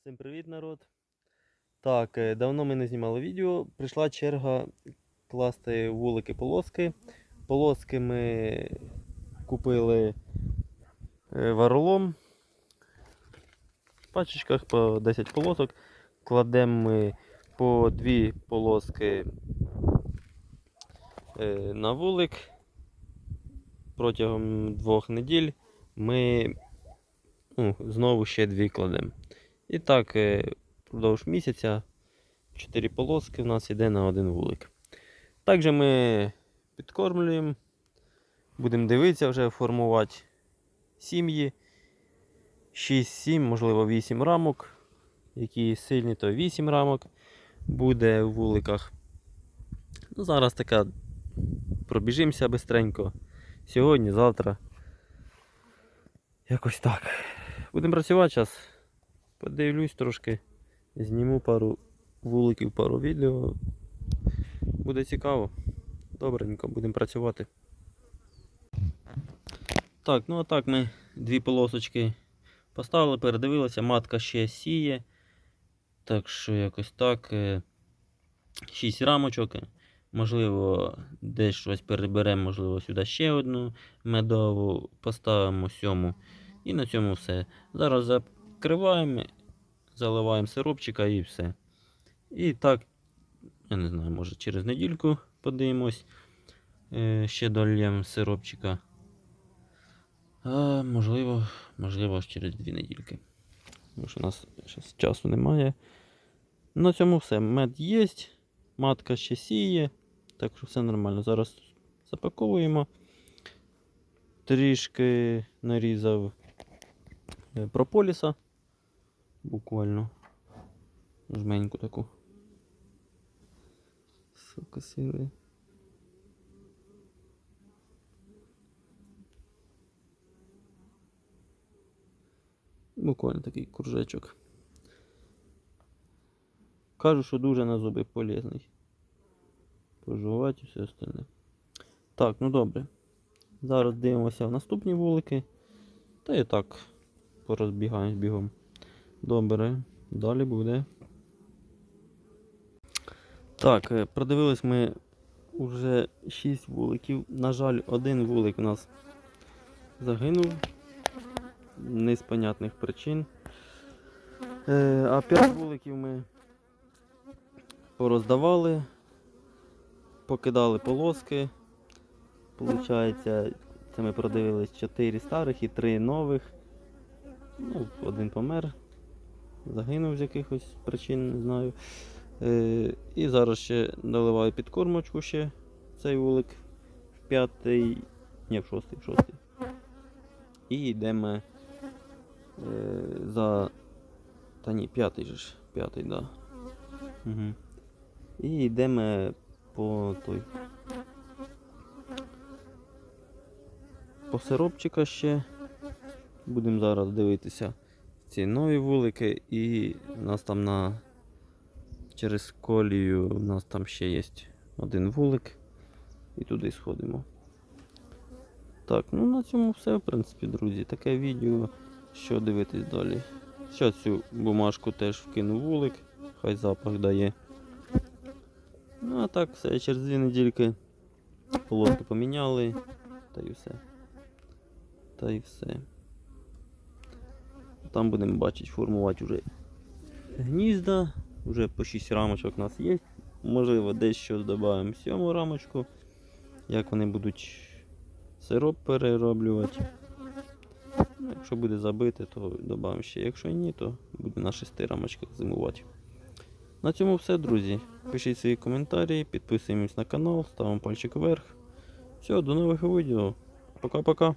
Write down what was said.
Всім привіт, народ. Так, е, давно ми не знімали відео. Прийшла черга класти вулики полоски. Полоски ми купили е, варолом. В пачечках по 10 полосок. Кладемо ми по 2 полоски е, на вулик. Протягом двох неділь ми ну, знову ще дві кладемо. І так, е, впродовж місяця 4 полоски в нас йде на один вулик. Також ми підкормлюємо, будемо дивитися вже формувати сім'ї. 6-7, можливо 8 рамок. Які сильні, то 8 рамок буде в вуликах. Ну, зараз така пробіжимося бистренько. Сьогодні, завтра. Якось так. Будемо працювати зараз. Подивлюсь трошки. Зніму пару вуликів, пару відео. Буде цікаво. Добренько, будемо працювати. Так, ну а так ми дві полосочки поставили, передивилися, матка ще сіє. Так що якось так. 6 рамочок. Можливо, десь щось переберемо, можливо, сюди ще одну медову, поставимо сьому. І на цьому все. Зараз закриваємо, заливаємо сиропчика і все. І так, я не знаю, може через недільку подивимось. Е, ще дольємо сиропчика. А можливо, можливо, аж через дві недільки. Тому що у нас зараз часу немає. На цьому все. Мед є, матка ще сіє, так що все нормально. Зараз запаковуємо. Трішки нарізав е, прополіса. Буквально жменьку таку. Сука сірий. Буквально такий кружечок. Кажу, що дуже на зуби полезний. Пожувати і все остальне. Так, ну добре. Зараз дивимося в наступні вулики. Та і так порозбігаємось бігом. Добре, далі буде. Так, е, продивились ми вже 6 вуликів. На жаль, один вулик у нас загинув. Не з понятних причин. Е, а 5 вуликів ми пороздавали, покидали полоски. Получається, це ми продивились 4 старих і 3 нових. Ну, один помер, загинув з якихось причин, не знаю. Е, і зараз ще наливаю підкормочку ще цей вулик в п'ятий, ні, в шостий, в шостий. І йдемо е, за. Та ні, п'ятий же ж, п'ятий. Да. Угу. І йдемо по той. По сиропчика ще. Будемо зараз дивитися ці нові вулики і у нас там на через колію у нас там ще є один вулик. І туди сходимо. Так, ну на цьому все, в принципі, друзі. Таке відео. Що дивитись далі. Ще цю бумажку теж вкину вулик, хай запах дає. Ну а так, все, через дві недільки полоски поміняли, та й все. Та й все. Там будемо бачити, формувати вже гнізда. Вже по 6 рамочок у нас є. Можливо, дещо додаємо сьому рамочку. Як вони будуть сироп перероблювати. Якщо буде забите, то додамо ще. Якщо ні, то буде на 6 рамочках зимувати. На цьому все, друзі. Пишіть свої коментарі, підписуємось на канал, ставимо пальчик вверх. Все, до нових відео. Пока-пока.